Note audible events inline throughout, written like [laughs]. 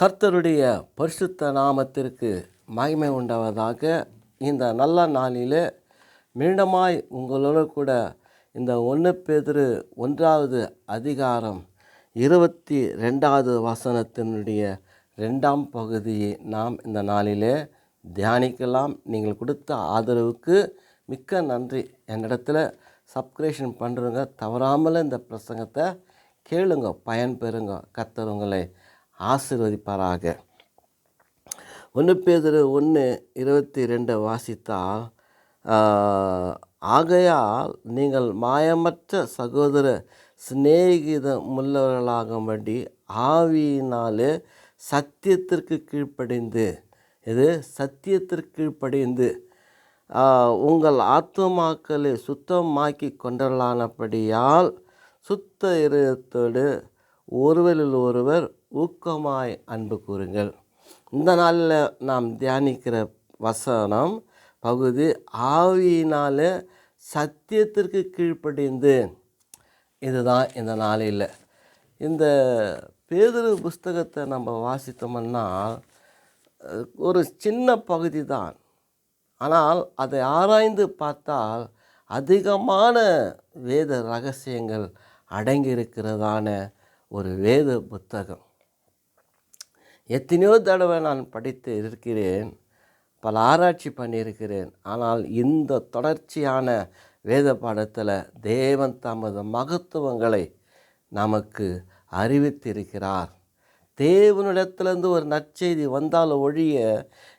கர்த்தருடைய பரிசுத்த நாமத்திற்கு மகிமை உண்டாவதாக இந்த நல்ல நாளிலே மீண்டமாய் உங்களோட கூட இந்த ஒன்று பேதிரு ஒன்றாவது அதிகாரம் இருபத்தி ரெண்டாவது வசனத்தினுடைய ரெண்டாம் பகுதியை நாம் இந்த நாளிலே தியானிக்கலாம். நீங்கள் கொடுத்த ஆதரவுக்கு மிக்க நன்றி. என்னிடத்துல சப்ஸ்கிரேஷன் பண்ணுறவங்க தவறாமல் இந்த பிரசங்கத்தை கேளுங்க பயன் பெறுங்க உங்களை ஆசிர்வதிப்பாராக. ஒன்று பேதர் ஒன்று இருபத்தி ரெண்டை வாசித்தால் ஆகையால் நீங்கள் மாயமற்ற சகோதர சிநேகிதமுள்ளவர்களாகும்படி ஆவியினாலே சத்தியத்திற்கு கீழ்ப்படிந்து இது சத்தியத்திற்கு கீழ்ப்படிந்து உங்கள் ஆத்மாக்களை சுத்தமாக்கி கொண்டலானபடியால் சுத்த இருதயத்தோடு ஒருவரில் ஒருவர் ஊக்கமாய் அன்பு கூறுங்கள். இந்த நாளில் நாம் தியானிக்கிற வசனம் பகுதி ஆவியினால் சத்தியத்திற்கு கீழ்ப்படிந்து. இதுதான் இந்த நாளில். இந்த பேதுரு புஸ்தகத்தை நம்ம வாசித்தோம்னா ஒரு சின்ன பகுதி தான். ஆனால் அதை ஆராய்ந்து பார்த்தால் அதிகமான வேத ரகசியங்கள் அடங்கியிருக்கிறதான ஒரு வேத புத்தகம். எத்தனையோ தடவை நான் படித்து இருக்கிறேன் பல ஆராய்ச்சி பண்ணியிருக்கிறேன் ஆனால் இந்த தொடர்ச்சியான வேத பாடத்தில் தேவன் தமது மகத்துவங்களை நமக்கு அறிவித்திருக்கிறார். தேவனிடத்திலிருந்து ஒரு நற்செய்தி வந்தால் ஒழிய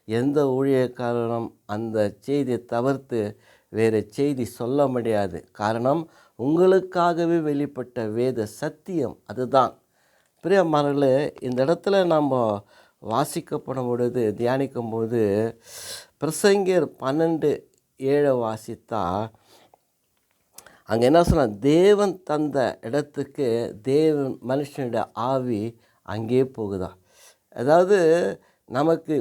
எந்த ஊழியக்காரனும் அந்த செய்தியை தவிர்த்து வேறு செய்தி சொல்ல முடியாது. காரணம் உங்களுக்காகவே வெளிப்பட்ட வேத சத்தியம் அதுதான். பிரியமானர்களே இந்த இடத்துல நம்ம வாசிக்கப்படும் பொழுது தியானிக்கும் போது பிரசங்கர் பன்னெண்டு ஏழை வாசித்தா அங்கே என்ன சொன்னா தேவன் தந்த இடத்துக்கு தேவன் மனுஷனுடைய ஆவி அங்கே போகுதா? அதாவது நமக்கு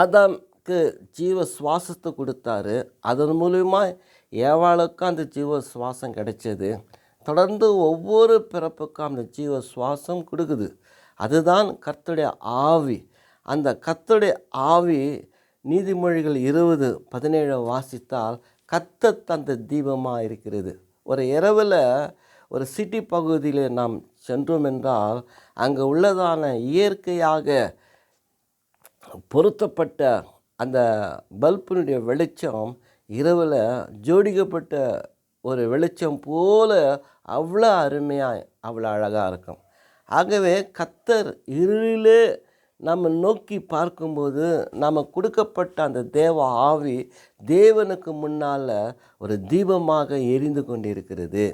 ஆதாம்க்கு ஜீவ சுவாசத்தை கொடுத்தாரு. அதன் மூலயமா ஏவாளுக்கும் அந்த ஜீவ சுவாசம் கிடைச்சது. தொடர்ந்து ஒவ்வொரு பிறப்புக்கும் அந்த ஜீவ சுவாசம் கொடுக்குது. அதுதான் கர்த்தருடைய ஆவி. அந்த கர்த்தருடைய ஆவி நீதிமொழிகள் இருபது பதினேழு வாசித்தால் கத்த தந்த தீபமாக இருக்கிறது. ஒரு இரவில் ஒரு சிட்டி பகுதியில் நாம் சென்றோம் என்றால் அங்கே உள்ளதான இயற்கையாக பொருத்தப்பட்ட அந்த பல்பினுடைய வெளிச்சம் இரவில் ஜோடிக்கப்பட்ட ஒரு வெளிச்சம் போல அவ்வளோ அருமையாக அவ்வளோ அழகாக இருக்கும். ஆகவே கத்தர் இருளிலே நம்ம நோக்கி பார்க்கும்போது நம்ம கொடுக்கப்பட்ட அந்த தேவ ஆவி தேவனுக்கு முன்னால் ஒரு தீபமாக எரிந்து கொண்டிருக்கிறது.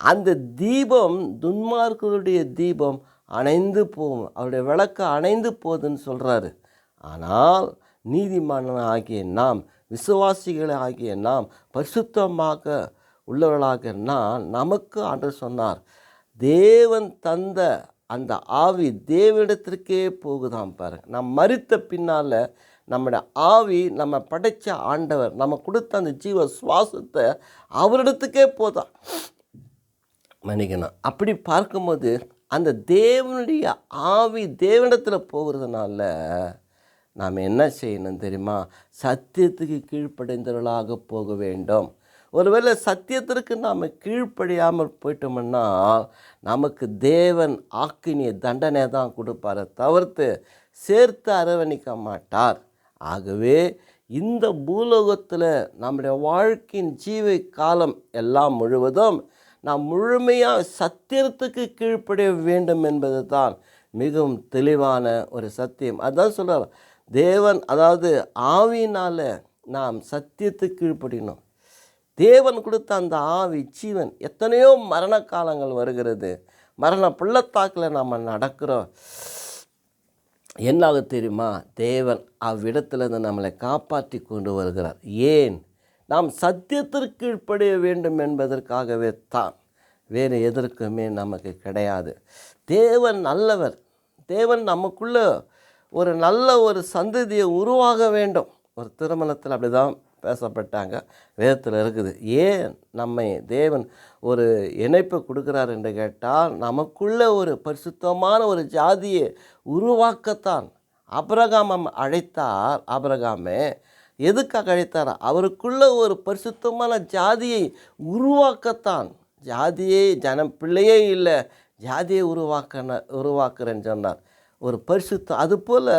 அந்த தீபம் துன்மார்க்கருடைய தீபம் அணைந்து போகும். அவருடைய விளக்கு அணைந்து போகுதுன்னு சொல்கிறாரு ஆனால் நீதிமான் ஆகிய நாம் விசுவாசிகள் ஆகிய நாம் பரிசுத்தமாக உள்ளவர்களாக நான் நமக்கு ஆண்டு சொன்னார் தேவன் தந்த அந்த ஆவி தேவனிடத்திற்கே போகுதாம் பாருங்க. நாம் மறித்த பின்னால் நம்முடைய ஆவி நம்ம படைத்த ஆண்டவர் நம்ம கொடுத்த அந்த ஜீவ சுவாசத்தை அவரிடத்துக்கே போதான் மன்னிக்கணும். அப்படி பார்க்கும்போது அந்த தேவனுடைய ஆவி தேவனிடத்தில் போகிறதுனால நாம் என்ன செய்யணும் தெரியுமா? சத்தியத்துக்கு கீழ்ப்படைந்தவர்களாக போக வேண்டும். ஒருவேளை சத்தியத்திற்கு நாம் கீழ்ப்படியாமல் போயிட்டோம்னா நமக்கு தேவன் ஆக்கினிய தண்டனை தான் கொடுப்பாரு தவிர்த்து சேர்த்து அரவணிக்க மாட்டார். ஆகவே இந்த பூலோகத்தில் நம்முடைய வாழ்க்கையின் ஜீவை காலம் எல்லாம் முழுவதும் நாம் முழுமையாக சத்தியத்துக்கு கீழ்ப்படிய வேண்டும் என்பது தான் மிகவும் தெளிவான ஒரு சத்தியம். அதான் சொல்கிறார் தேவன் அதாவது ஆவியினால் நாம் சத்தியத்துக்கு கீழ்ப்படினோம் தேவன் கொடுத்த அந்த ஆவி ஜீவன் எத்தனையோ மரண காலங்கள் வருகிறது. மரண பிள்ளத்தாக்கில் நாம் நடக்கிறோம். என்னாக தெரியுமா? தேவன் அவ்விடத்திலிருந்து நம்மளை காப்பாற்றி கொண்டு வருகிறார். ஏன்? நாம் சத்தியத்திற்கு கீழ்ப்படிய வேண்டும் என்பதற்காகவே தான். வேறு எதற்குமே நமக்கு கிடையாது. தேவன் நல்லவர். தேவன் நமக்குள்ளே ஒரு நல்ல ஒரு சந்ததியை உருவாக வேண்டும். ஒரு திருமணத்தில் அப்படி தான் பேசப்பட்டாங்க. வேதத்தில் இருக்குது. ஏன் நம்மை தேவன் ஒரு இணைப்பை கொடுக்குறார் என்று கேட்டால் நமக்குள்ளே ஒரு பரிசுத்தமான ஒரு ஜாதியை உருவாக்கத்தான் அபரகாமம் அழைத்தார். அபரகாமே எதுக்காக அழைத்தார்? அவருக்குள்ள ஒரு பரிசுத்தமான ஜாதியை உருவாக்கத்தான். ஜாதியே ஜனம் பிள்ளையே இல்லை. ஜாதியை உருவாக்கின உருவாக்குறேன்னு சொன்னார். ஒரு பரிசுத்தம் அதுபோல்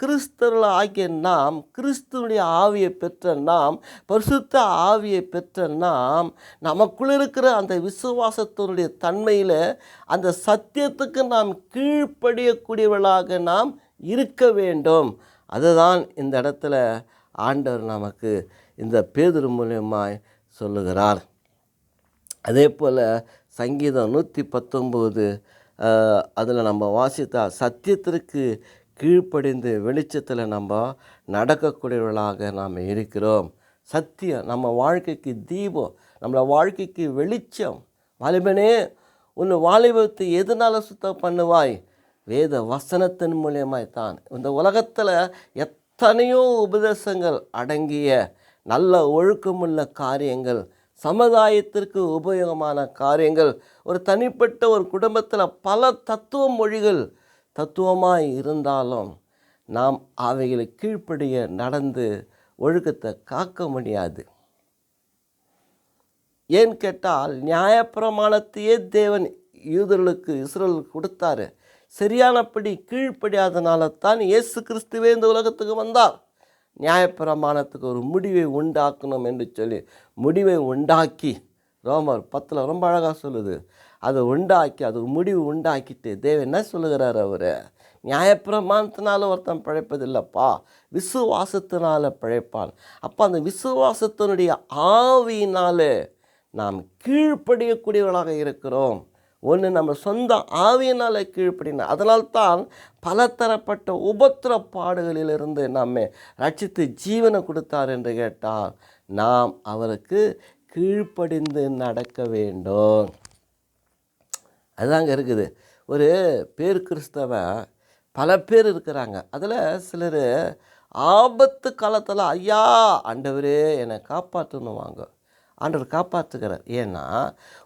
கிறிஸ்தவர்கள் ஆகிய நாம் கிறிஸ்துவனுடைய ஆவியை பெற்ற நாம் பரிசுத்த ஆவியை பெற்ற நாம் நமக்குள்ளே இருக்கிற அந்த விசுவாசத்தினுடைய தன்மையில் அந்த சத்தியத்துக்கு நாம் கீழ்ப்படியக்கூடியவர்களாக நாம் இருக்க வேண்டும். அதுதான் இந்த இடத்துல ஆண்டவர் நமக்கு இந்த பேதர் மூலியமாய் சொல்லுகிறார். அதே போல் சங்கீதம் நூற்றி பத்தொம்போது அதில் நம்ம வாசித்தா சத்தியத்திற்கு கீழ்ப்படிந்து வெளிச்சத்தில் நம்ம நடக்கக்கூடியவர்களாக நாம் இருக்கிறோம். சத்தியம் நம்ம வாழ்க்கைக்கு தீபம் நம்மளை வாழ்க்கைக்கு வெளிச்சம். வாலிபனே உன் வாலிபத்தை எதனால சுத்தம் பண்ணுவாய்? வேத வசனத்தின் மூலியமாய் தான். இந்த உலகத்தில் எத்தனையோ உபதேசங்கள் அடங்கிய நல்ல ஒழுக்கமுள்ள காரியங்கள் சமுதாயத்திற்கு உபயோகமான காரியங்கள். ஒரு தனிப்பட்ட ஒரு குடும்பத்தில் பல தத்துவ மொழிகள் தத்துவமாக இருந்தாலும் நாம் அவைகளை கீழ்ப்படிய நடந்து ஒழுக்கத்தை காக்க முடியாது. ஏன் கேட்டால் நியாயப்பிரமாணத்தையே தேவன் யூதர்களுக்கு இஸ்ரேலுக்கு கொடுத்தாரு. சரியானபடி கீழ்ப்படியாதனால தான் இயேசு கிறிஸ்துவே இந்த உலகத்துக்கு வந்தார். நியாயப்பிரமாணத்துக்கு ஒரு முடிவை உண்டாக்கணும் என்று சொல்லி முடிவை உண்டாக்கி ரோமர் பத்தில் ரொம்ப அழகாக சொல்லுது. அதை உண்டாக்கி அது ஒரு முடிவு உண்டாக்கிட்டு தேவ என்ன சொல்லுகிறார் அவர்? நியாயப்பிரமாணத்தினால ஒருத்தன் பிழைப்பதில்லைப்பா விசுவாசத்தினால பிழைப்பான். அப்போ அந்த விசுவாசத்தினுடைய ஆவியினாலே நாம் கீழ்ப்படியக்கூடியவர்களாக இருக்கிறோம். ஒன்று நம்ம சொந்த ஆவியினால் கீழ்ப்படின அதனால்தான் பலதரப்பட்ட உபத்திர பாடுகளிலிருந்து நம்மை ரட்சித்து ஜீவனை கொடுத்தார் என்று கேட்டால் நாம் அவருக்கு கீழ்ப்படிந்து நடக்க வேண்டும். அதுதாங்க இருக்குது. ஒரு பேர் கிறிஸ்தவன் பல பேர் இருக்கிறாங்க. அதில் சிலர் ஆபத்து காலத்தில் ஐயா ஆண்டவரே என்னை காப்பாற்றணுவாங்க ஆண்டவர் காப்பாற்றுகிறார் ஏன்னா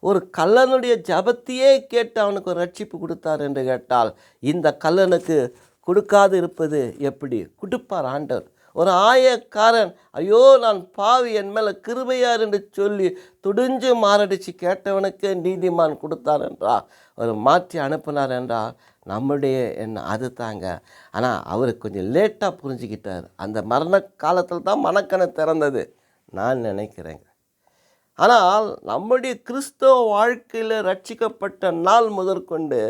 ஒரு கல்லனுடைய ஜபத்தையே கேட்டு அவனுக்கு ஒரு ரட்சிப்பு கொடுத்தார் என்று கேட்டால் இந்த கல்லனுக்கு கொடுக்காது இருப்பது எப்படி? கொடுப்பார் ஆண்டவர். ஒரு ஆயக்காரன் ஐயோ நான் பாவி என் மேலே கிருபையார் என்று சொல்லி துடிஞ்சு மாரடித்து கேட்டவனுக்கு நீதிமான் கொடுத்தார் என்றால் ஒரு மாற்றி அனுப்பினார் என்றால் நம்முடைய என்ன அது தாங்க ஆனால் அவர் கொஞ்சம் லேட்டாக புரிஞ்சுக்கிட்டார். அந்த மரண காலத்தில் தான் மனக்கணை திறந்தது. நான் நினைக்கிறேங்க. ஆனால் நம்முடைய கிறிஸ்தவ வாழ்க்கையில் ரட்சிக்கப்பட்ட நாள் முதற்கொண்டு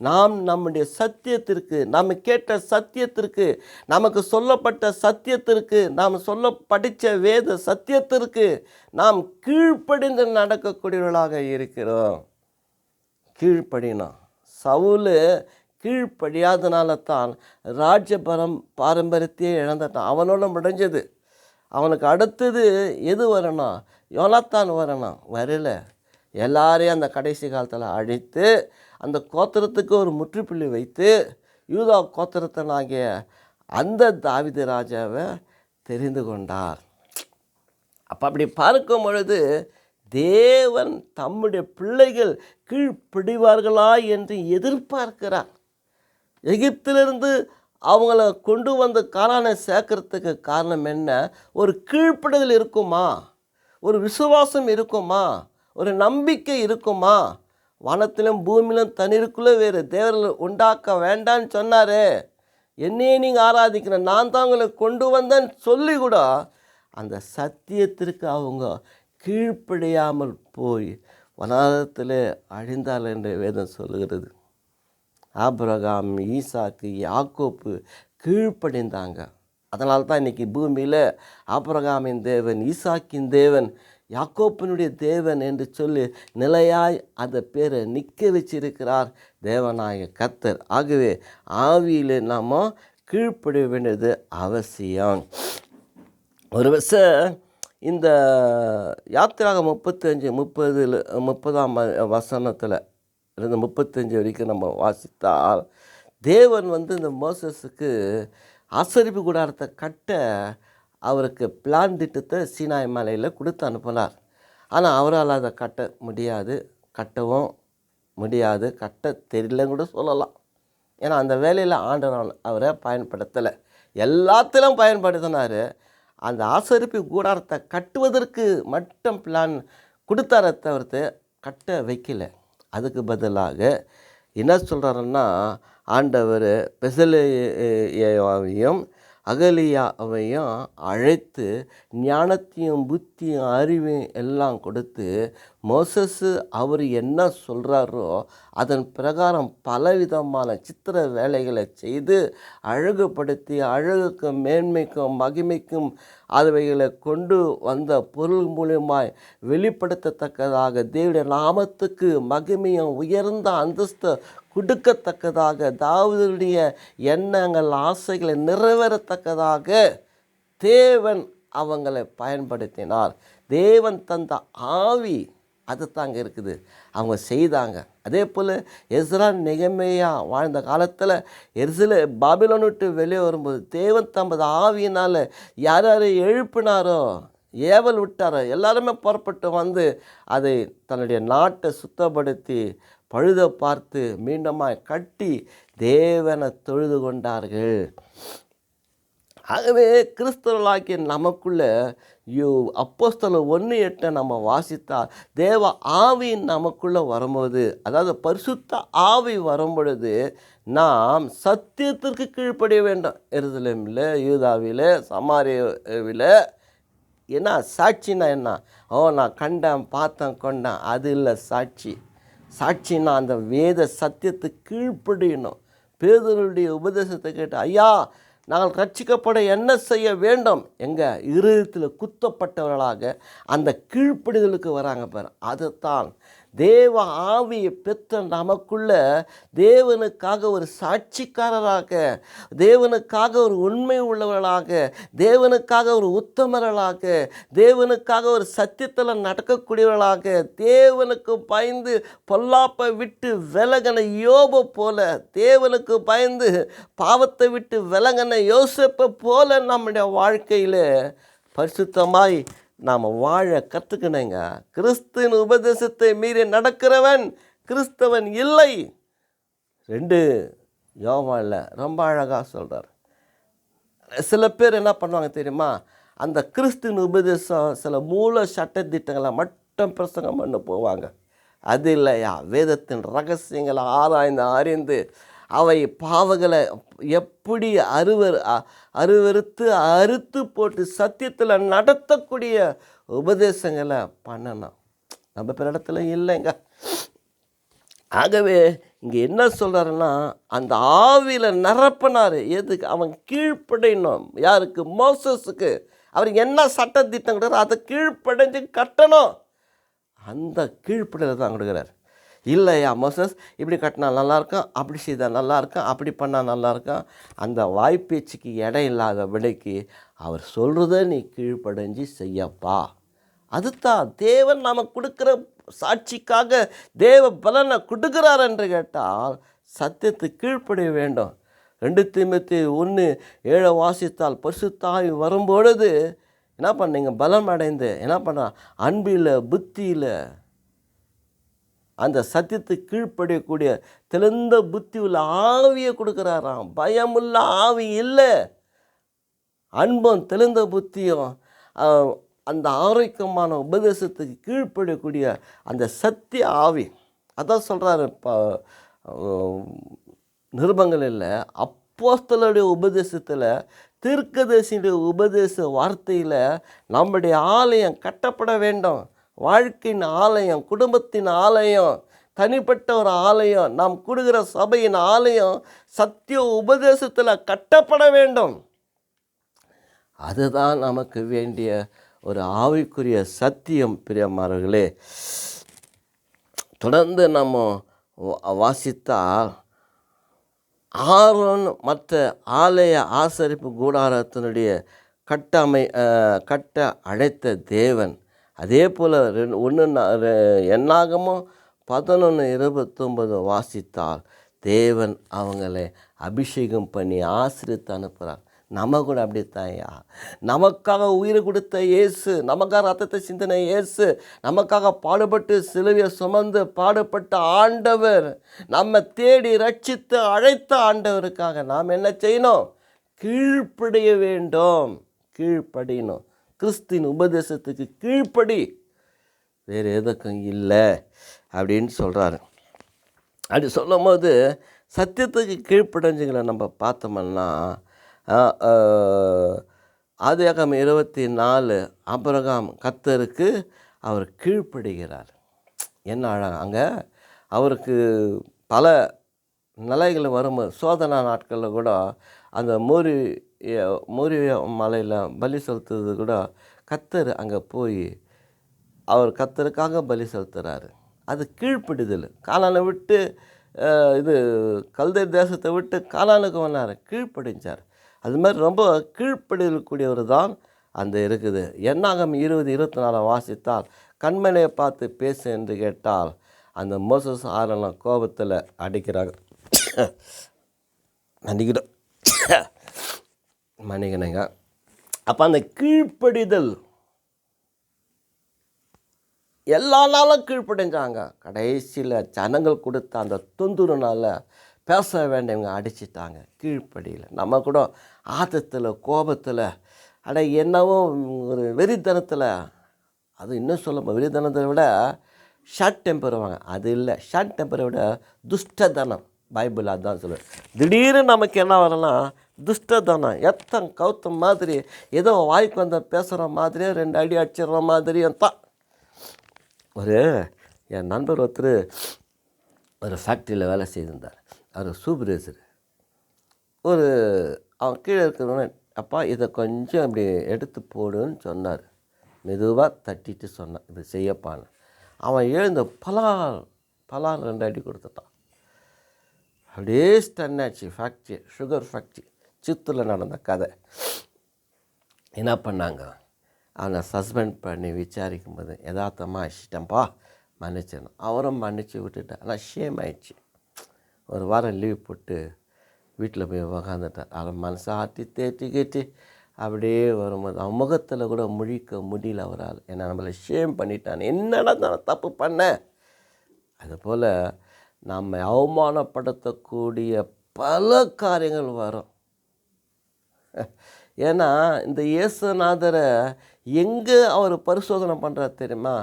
நாம் நம்முடைய சத்தியத்திற்கு நாம் கேட்ட சத்தியத்திற்கு நமக்கு சொல்லப்பட்ட சத்தியத்திற்கு நாம் சொல்ல படித்த வேத சத்தியத்திற்கு நாம் கீழ்ப்படிந்து நடக்கக்கூடியவர்களாக இருக்கிறோம். கீழ்ப்படினா சவுல் கீழ்ப்படியாதனால தான் ராஜ்யபரம் பாரம்பரியத்தையே இழந்துட்டான். அவனோட முடிஞ்சது. அவனுக்கு அடுத்தது எது வரணும் யோனாத்தான் வரணும் வரல. எல்லாரையும் அந்த கடைசி காலத்தில் அழித்து அந்த கோத்திரத்துக்கு ஒரு முற்றுப்புள்ளி வைத்து யூதா கோத்திரத்தனாகிய அந்த தாவித ராஜாவை தெரிந்து கொண்டார். அப்போ அப்படி பார்க்கும் பொழுது தேவன் தம்முடைய பிள்ளைகள் கீழ்ப்பிடிவார்களா என்று எதிர்பார்க்கிறார். எகிப்திலிருந்து அவங்கள கொண்டு வந்து காணானை சேர்க்கறதுக்கு காரணம் என்ன? ஒரு கீழ்ப்படுதல் இருக்குமா? ஒரு விசுவாசம் இருக்குமா? ஒரு நம்பிக்கை இருக்குமா? வானத்திலும் பூமியிலும் தனிருக்குள்ளே வேறு தேவர்கள் உண்டாக்க வேண்டான்னு சொன்னாரே. என்னையே நீங்கள் ஆராதிக்கணும். நான் தான் உங்களை கொண்டு வந்தேன்னு சொல்லி கூட அந்த சத்தியத்திற்கு அவங்க கீழ்ப்படியாமல் போய் வனாதத்தில் அழிந்தால் என்று வேதம் சொல்லுகிறது. ஆப்ரகாம் ஈசாக்கு யாக்கோப்பு கீழ்ப்படைந்தாங்க. அதனால தான் இன்றைக்கி பூமியில் ஆப்ரகாமின் தேவன் ஈசாக்கின் தேவன் யாக்கோப்பினுடைய தேவன் என்று சொல்லி நிலையாய் அந்த பேரை நிற்க வச்சிருக்கிறார் தேவனாய கத்தர் ஆகவே ஆவியில் நாம் கீழ்ப்படிய வேண்டியது அவசியம். ஒரு வருஷம் இந்த யாத்திராக முப்பத்தஞ்சு முப்பதில் முப்பதாம் வ- வசனத்தில் இருந்து முப்பத்தஞ்சு வரைக்கும் நம்ம வாசித்தால் தேவன் வந்து இந்த மோசஸுக்கு ஆசரிப்பு கூடாரத்தை கட்ட அவருக்கு பிளான் திட்டத்தை சீனாய் மலையில் கொடுத்து அனுப்பினார். ஆனால் அவரால் அதை கட்ட முடியாது கட்டவும் முடியாது கட்ட தெரியலன்னு கூட சொல்லலாம். ஏன்னா அந்த வேலையில் ஆண்டவர் அவரை பயன்படுத்தலை. எல்லாத்திலும் பயன்படுத்தினார். அந்த ஆசரிப்பு கூடாரத்தை கட்டுவதற்கு மட்டும் பிளான் கொடுத்தார தவிர்த்து கட்ட வைக்கல. அதுக்கு பதிலாக என்ன சொல்கிறாருன்னா ஆண்டவர் பெசலேயாவையும் அகலியாவையும் அழைத்து ஞானத்தையும் புத்தியும் அறிவையும் எல்லாம் கொடுத்து மோசஸு அவர் என்ன சொல்கிறாரோ அதன் பிரகாரம் பலவிதமான சித்திர வேலைகளை செய்து அழகுபடுத்தி அழகுக்கும் மேன்மைக்கும் மகிமைக்கும் அவைகளை கொண்டு வந்த பொருள் மூலியமாய் வெளிப்படுத்தத்தக்கதாக தேவடைய நாமத்துக்கு மகிமையும் உயர்ந்த அந்தஸ்து கொடுக்கத்தக்கதாக தாவதுடைய எண்ணங்கள் ஆசைகளை நிறைவேறத்தக்கதாக தேவன் அவங்களை பயன்படுத்தினார். தேவன் தந்த ஆவி அது தாங்க இருக்குது. அவங்க செய்தாங்க. அதே போல் எஸ்ரா நிகமையா வாழ்ந்த காலத்தில் எரிசில பாபிலோன் விட்டு வெளியே வரும்போது தேவன் தம்பது ஆவியினால் யார் யாரை எழுப்பினாரோ ஏவல் விட்டாரோ எல்லாருமே புறப்பட்டு வந்து அதை தன்னுடைய நாட்டை சுத்தப்படுத்தி பழுத பார்த்து மீண்டுமாய் கட்டி தேவனை தொழுது கொண்டார்கள். ஆகவே கிறிஸ்தவர்களாக்கிய நமக்குள்ளே யோ அப்போஸ்தல ஒன்று எட்டை நம்ம வாசித்தால் தேவ ஆவி நமக்குள்ளே வரும்போது அதாவது பரிசுத்த ஆவி வரும்பொழுது நாம் சத்தியத்திற்கு கீழ்ப்படிய வேண்டும். எருசலேமில் யூதாவில் சமாரியாவில். என்ன சாட்சினா என்ன? ஓ நான் கண்டேன் பார்த்தேன் கொண்டேன். அது இல்லை சாட்சி. சாட்சினா அந்த வேத சத்தியத்தை கீழ்ப்படியணும். பேதருடைய உபதேசத்தை கேட்டு ஐயா நாங்கள் ரட்சிக்கப்பட என்ன செய்ய வேண்டும்? எங்கள் இருதயத்தில் குத்தப்பட்டவர்களாக அந்த கீழ்ப்படிதலுக்கு வராங்க பாரு. அதுதான் தேவ ஆவியை பெற்ற நமக்குள்ள தேவனுக்காக ஒரு சாட்சிக்காரராக தேவனுக்காக ஒரு உண்மை உள்ளவர்களாக தேவனுக்காக ஒரு உத்தமர்களாக தேவனுக்காக ஒரு சத்தியத்தில் நடக்கக்கூடியவர்களாக தேவனுக்கு பயந்து பொல்லாப்பை விட்டு விலகின யோப போல தேவனுக்கு பயந்து பாவத்தை விட்டு விலகின யோசிப்பை போல நம்முடைய வாழ்க்கையில் பரிசுத்தமாய் நாம் வாழ கற்றுக்கணுங்க கிறிஸ்துவின் உபதேசத்தை மீறி நடக்கிறவன் கிறிஸ்தவன் இல்லை. ரெண்டு யோவானில் ரொம்ப அழகாக சொல்கிறார் சில பேர் என்ன பண்ணுவாங்க தெரியுமா? அந்த கிறிஸ்துவின் உபதேசம் சில மூல சட்ட திட்டங்களை மட்டும் பிரசங்கம் பண்ண போவாங்க. அது இல்லையா? வேதத்தின் ரகசியங்களை ஆராய்ந்து அறிந்து அவை பாவங்களை எப்படி அருவர் அ- அறுத்து போட்டு சத்தியத்தில் நடத்தக்கூடிய உபதேசங்களை பண்ணணும். நம்ம பிற இடத்துல இல்லைங்க. ஆகவே இங்கே என்ன சொல்கிறாருன்னா அந்த ஆவியில் நிரப்பினார். எதுக்கு? அவன் கீழ்ப்படையணும். யாருக்கு? மோசஸுக்கு. அவர் என்ன சட்ட திட்டம் கொடுக்குறாரோ அதை கீழ்ப்படைஞ்சு கட்டணும். அந்த கீழ்ப்படையில் தான் கொடுக்குறாரு. இல்லையா மோசஸ்? இப்படி கட்டினா நல்லாயிருக்கும் அப்படி செய்தால் நல்லாயிருக்கும் அப்படி பண்ணால் நல்லாயிருக்கும் அந்த வாய்ப்பேச்சுக்கு இடம் இல்லாத விடைக்கு அவர் சொல்கிறத நீ கீழ்ப்படைஞ்சு செய்யப்பா. அதுதான் தேவன் நமக்கு கொடுக்குற சாட்சிக்காக தேவ பலனை கொடுக்குறார் என்று கேட்டால் சத்தியத்துக்கு கீழ்ப்படைய வேண்டும். ரெண்டு தீமத்தி ஒன்று ஏழை வாசித்தால் பரிசுத்தாய் வரும்பொழுது என்ன பண்ணீங்க? பலம் அடைந்து என்ன பண்ண? அன்பில் புத்தியில் அந்த சத்தியத்துக்கு கீழ்ப்படையக்கூடிய தெளிந்த புத்தி உள்ள ஆவியை கொடுக்குறாராம். பயமுள்ள ஆவி இல்லை. அன்பும் தெளிந்த புத்தியும் அந்த ஆரோக்கியமான உபதேசத்துக்கு கீழ்ப்படக்கூடிய அந்த சத்திய ஆவி. அதான் சொல்கிறாரு இப்போ நிருபங்களில் அப்போஸ்தலுடைய உபதேசத்தில் தீர்க்கதரிசியுடைய உபதேச வார்த்தையில் நம்முடைய ஆலயம் கட்டப்பட வேண்டும். வாழ்க்கையின் ஆலயம் குடும்பத்தின் ஆலயம் தனிப்பட்ட ஒரு ஆலயம் நாம் கூடுகிற சபையின் ஆலயம் சத்திய உபதேசத்தில் கட்டப்பட வேண்டும். அதுதான் நமக்கு வேண்டிய ஒரு ஆவிக்குரிய சத்தியம் பிரியமார்களே தொடர்ந்து நம்ம வாசித்தால் ஆரோன் மற்ற ஆலய ஆசரிப்பு கூடாரத்தினுடைய கட்டமை கட்ட அழைத்த தேவன் அதே போல் ரெண்டு ஒன்று என்னாகமோ பதினொன்று இருபத்தொம்பது வாசித்தால் தேவன் அவங்களை அபிஷேகம் பண்ணி ஆசிரித்து அனுப்புகிறார். நம்ம கூட அப்படித்தான்யா நமக்காக உயிரை கொடுத்த இயேசு நமக்காக ரத்தத்தை சிந்தனை இயேசு நமக்காக பாடுபட்டு சிலுவையை சுமந்து பாடுபட்ட ஆண்டவர் நம்ம தேடி ரட்சித்து அழைத்த ஆண்டவருக்காக நாம் என்ன செய்யணும்? கீழ்ப்படிய வேண்டும். கீழ்ப்படியணும். கிறிஸ்தின் உபதேசத்துக்கு கீழ்ப்படி வேறு எதுக்கும் இல்லை அப்படின்னு சொல்கிறாரு அப்படி சொல்லும் போது சத்தியத்துக்கு கீழ்ப்படைஞ்சுங்களை நம்ம பார்த்தோம்னா ஆதியாகம் இருபத்தி நாலு அபரகாம் கத்தருக்கு அவர் கீழ்ப்படுகிறார். என்ன அழகா அங்கே அவருக்கு பல நிலைகள் வரும் சோதனை நாட்களில் கூட அந்த மூரி மோரிய மலையில் பலி செலுத்துறது கூட கத்தர் அங்கே போய் அவர் கத்தருக்காக பலி செலுத்துகிறாரு அது கீழ்ப்பிடுதல். காலானை விட்டு இது கல்தை தேசத்தை விட்டு காலானுக்கு வந்தார். கீழ்ப்படிஞ்சார். அது மாதிரி ரொம்ப கீழ்ப்படிதல் தான் அந்த இருக்குது. என்னாகம் இருபது இருபத்தி நாலு வாசித்தால் கண்மலையை பார்த்து பேசு என்று கேட்டால் அந்த மோசஸ் ஆரெல்லாம் கோபத்தில் அடிக்கிறாங்க மன்னிக்கிடும் மன்னிக்கணுங்க அப்போ அந்த கீழ்ப்படிதல். எல்லா நாளும் கீழ்ப்படைஞ்சாங்க. கடைசியில் ஜனங்கள் கொடுத்த அந்த தொந்தரனால பேச வேண்டியவங்க அடிச்சிட்டாங்க. கீழ்ப்படியில். நம்ம கூட ஆத்தத்தில் கோபத்தில் அட என்னவோ ஒரு வெறித்தனத்தில் அது இன்னும் சொல்ல வெறித்தனத்தை விட ஷார்ட் டெம்பர் வாங்க. அது இல்லை. ஷார்ட் டெம்பரை விட துஷ்டதனம் பைபிள் அதுதான் சொல்லுவேன் திடீர்னு நமக்கு என்ன வரலாம் துஷ்டதனம் எத்தன் கவுத்த மாதிரி? ஏதோ வாய்க்கு வந்த பேசுகிற மாதிரியே ரெண்டு அடி அடிச்சிடுற மாதிரியும் தான் ஒரு என் நண்பர் ஒருத்தர் ஒரு ஃபேக்ட்ரியில் வேலை செய்திருந்தார். அவர் சூப்பர்வைசர் ஒரு அவன் கீழே இருக்கிறவன அப்பா இதை கொஞ்சம் இப்படி எடுத்து போடுன்னு சொன்னார். மெதுவாக தட்டிட்டு சொன்னான் இப்படி செய்யப்பான்னு. அவன் எழுந்த பலால் பலால் ரெண்டு அடி கொடுத்துட்டான். அப்படியே ஸ்டன் ஆச்சு ஃபேக்ட்ரி சுகர் ஃபேக்ட்ரி சித்தூரில் நடந்த கதை. என்ன பண்ணாங்க? அவனை சஸ்பெண்ட் பண்ணி விசாரிக்கும் போது யதார்த்தமாக அடிச்சிட்டேன்ப்பா மன்னிச்சிடணும். அவரும் மன்னிச்சு விட்டுட்டேன் ஆனால் ஷேம் ஆயிடுச்சு. ஒரு வாரம் லீவ் போட்டு வீட்டில் போய் உக்காந்துட்டார். அவன் மனசை ஆட்டி தேட்டி கேட்டி அப்படியே வரும்போது அவன் முகத்தில் கூட முழிக்க முடியல அவரால். ஏன்னா நம்மளை ஷேம் பண்ணிட்டான். என்னடா நான் தப்பு பண்ணேன் அதுபோல் நம்ம அவமானப்படுத்தக்கூடிய பல காரியங்கள் வரும். [laughs] ஏன்னா இந்த இயேசுநாதரை எங்கே அவர் பரிசோதனை பண்ணுறார் தெரியுமா?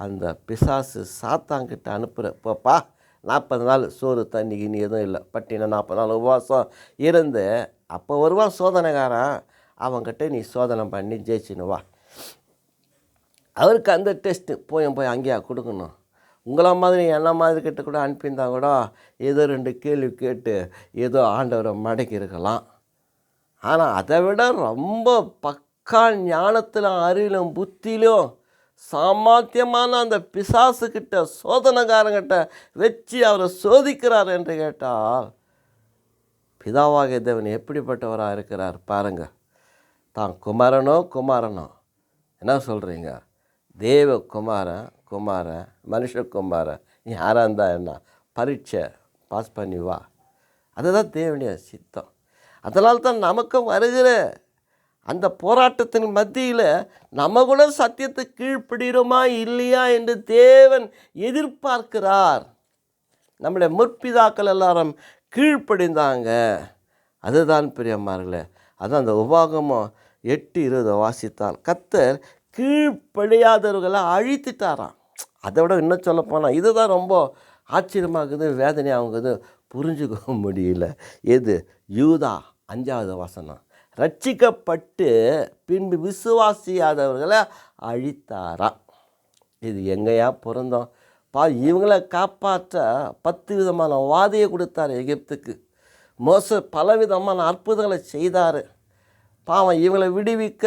அந்த பிசாசு சாத்தாங்கிட்ட அனுப்புகிற போப்பா நாற்பது நாள் சோறு தண்ணி கிண்ணி எதுவும் இல்லை. பட்டினம் நாற்பது நாள் உபவாசம் இருந்து அப்போ வருவான் சோதனைக்காரன். அவங்ககிட்ட நீ சோதனை பண்ணி ஜெயிச்சுன்னு வா. அவருக்கு அந்த டெஸ்ட்டு போய் போய் அங்கேயா கொடுக்கணும். உங்களை மாதிரி என்ன மாதிரி கிட்ட கூட அனுப்பியிருந்தா கூட ஏதோ ரெண்டு கேள்வி கேட்டு ஏதோ ஆண்டவரை மடக்கி இருக்கலாம் ஆனால் அதை விட ரொம்ப பக்கா ஞானத்தில் அறிவிலும் புத்தியிலும் சாமர்த்தியமான அந்த பிசாசுக்கிட்ட சோதனைக்காரங்கிட்ட வச்சு அவரை சோதிக்கிறார் என்று கேட்டால் பிதாவாகிய தேவன் எப்படிப்பட்டவராக இருக்கிறார் பாருங்கள் தான் குமாரனோ குமாரனோ. என்ன சொல்கிறீங்க தேவ குமாரன் குமாரன் மனுஷகுமாரன் நீ யாராக இருந்தால் என்ன? பரீட்சை பாஸ் பண்ணி வா. அதுதான் தேவனுடைய சித்தம். அதனால் தான் நமக்கும் வருகிற அந்த போராட்டத்தின் மத்தியில் நம்ம கூட சத்தியத்தை கீழ்ப்படுகிறோமா இல்லையா என்று தேவன் எதிர்பார்க்கிறார். நம்முடைய முற்பிதாக்கள் எல்லாரும் கீழ்ப்படிந்தாங்க. அதுதான் பிரியமார்களே அதான் அந்த உபாகமம் எட்டு இருபதை வாசித்தால் கத்தர் கீழ்ப்படியாதவர்களை அழித்துட்டாராம். அதை விட இன்னும் சொல்லப்போனால் இதுதான் ரொம்ப ஆச்சரியமாகுது வேதனையாகுது புரிஞ்சுக்க முடியல. எது? யூதா. அஞ்சாவது வசனம். ரட்சிக்கப்பட்டு பின்பு விசுவாசியாதவர்களை அழித்தாராம் இது எங்கேயா பிறந்தோம் பா இவங்கள காப்பாற்ற பத்து விதமான வாதையை கொடுத்தார் எகிப்துக்கு. மோச பலவிதமான அற்புதங்களை செய்தார். பாவம் இவங்களை விடுவிக்க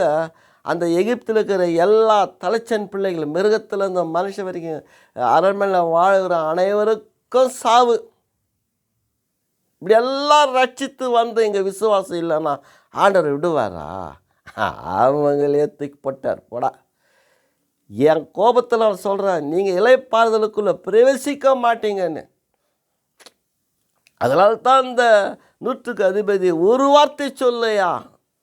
அந்த எகிப்தில் இருக்கிற எல்லா தலைச்சன் பிள்ளைகள் மிருகத்திலேருந்து மனுஷன் வரைக்கும் அரண்மனையில் வாழ்கிற அனைவருக்கும் சாவு. இப்படி எல்லாம் ரட்சித்து வந்து இங்கே விசுவாசம் இல்லைன்னா ஆண்டவர் விடுவாரா? அவங்களே தூக்கிப்பட்டார் போடா. என் கோபத்தில் நான் சொல்கிறேன் நீங்கள் இலைப்பாறுதலுக்குள்ளே பிரவேசிக்க மாட்டீங்கன்னு. அதனால தான் இந்த நூற்றுக்கு அதிபதி ஒரு வார்த்தை சொல்லையா?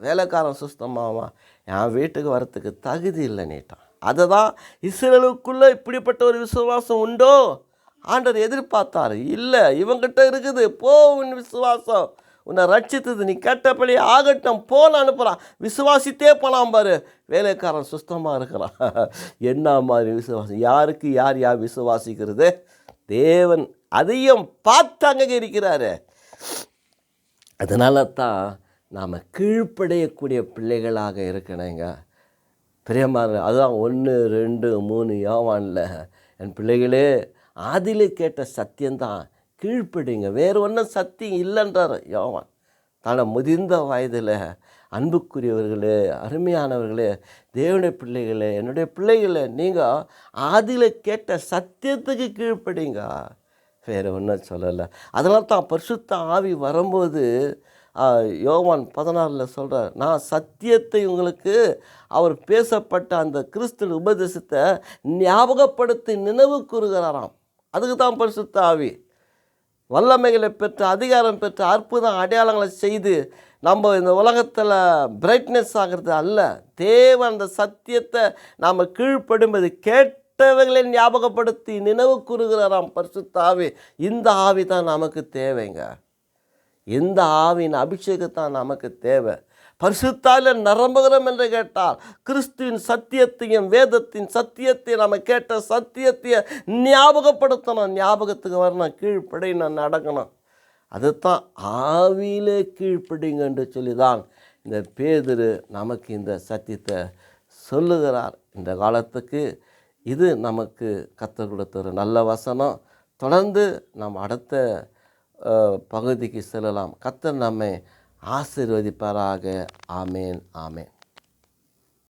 வேலைக்காரன் சுஸ்தமாவா என் வீட்டுக்கு வரத்துக்கு தகுதி இல்லை நீட்டான். அதை தான் இஸ்ரேலுக்குள்ளே இப்படிப்பட்ட ஒரு விசுவாசம் உண்டோ? ஆண்டவர் எதிர்பார்த்தாரு. இல்லை இவங்கிட்ட இருக்குது. போ உன் விசுவாசம். உன்னை ரட்சித்தது நீ கேட்டபடி ஆகட்டும். போன அனுப்புகிறான் விசுவாசித்தே போலாம் பாரு. வேலைக்காரன் சுத்தமாக இருக்கிறான். [laughs] என்ன மாதிரி விசுவாசம் யாருக்கு யார் யார் விசுவாசிக்கிறது? தேவன் அதையும் பார்த்து அங்கீகரிக்கிறாரு. அதனால தான் நாம் கீழ்ப்படையக்கூடிய பிள்ளைகளாக இருக்கணுங்க. பிரியமாக அதுதான் ஒன்று ரெண்டு மூணு யோவானில் என் பிள்ளைகளே அதில் கேட்ட சத்தியம்தான் கீழ்ப்படிங்க வேறு ஒன்றும் சத்தியம் இல்லைன்றார். யோவான் தான முதிர்ந்த வயதில் அன்புக்குரியவர்களே அருமையானவர்களே தேவனுடைய பிள்ளைகளே என்னுடைய பிள்ளைகளே நீங்கள் ஆதியில் கேட்ட சத்தியத்துக்கு கீழ்ப்படிங்க. வேறு ஒன்றும் சொல்லலை. அதனால தான் பரிசுத்த ஆவி வரும்போது யோவான் பதினாறில் சொல்கிறார் நான் சத்தியத்தை உங்களுக்கு அவர் பேசப்பட்ட அந்த கிறிஸ்துவ உபதேசத்தை ஞாபகப்படுத்தி நினைவு கூறுகிறாராம். அதுக்கு தான் பரிசுத்த ஆவி வல்லமைகளை பெற்று அதிகாரம் பெற்று அற்புதம் அடையாளங்களை செய்து நம்ம இந்த உலகத்தில் பிரைட்னஸ் ஆகிறது அல்ல. தேவன் அந்த சத்தியத்தை நாம் கீழ்ப்படும்பது கேட்டவைகளை ஞாபகப்படுத்தி நினைவு கூறுகிறாராம் பரிசுத்த ஆவி. இந்த ஆவி தான் நமக்கு தேவைங்க. இந்த ஆவின் அபிஷேகத்தான் நமக்கு தேவை. பரிசுத்தால நரம்புகிறோம் என்று கேட்டால் கிறிஸ்துவின் சத்தியத்தையும் வேதத்தின் சத்தியத்தையும் நம்ம கேட்ட சத்தியத்தையும் ஞாபகப்படுத்தணும். ஞாபகத்துக்கு வரணும். கீழ்ப்படையணும் நடக்கணும். அதுதான் ஆவியிலே கீழ்ப்படிங்கன்று சொல்லி தான் இந்த பேதிரு நமக்கு இந்த சத்தியத்தை சொல்லுகிறார். இந்த காலத்துக்கு இது நமக்கு கற்றுக் கொடுத்த ஒரு நல்ல வசனம். தொடர்ந்து நாம் அடுத்த பகுதிக்கு செல்லலாம். கத்தர் நம்மை ஆசீர்வதிப்பாராக. ஆமேன் ஆமேன்.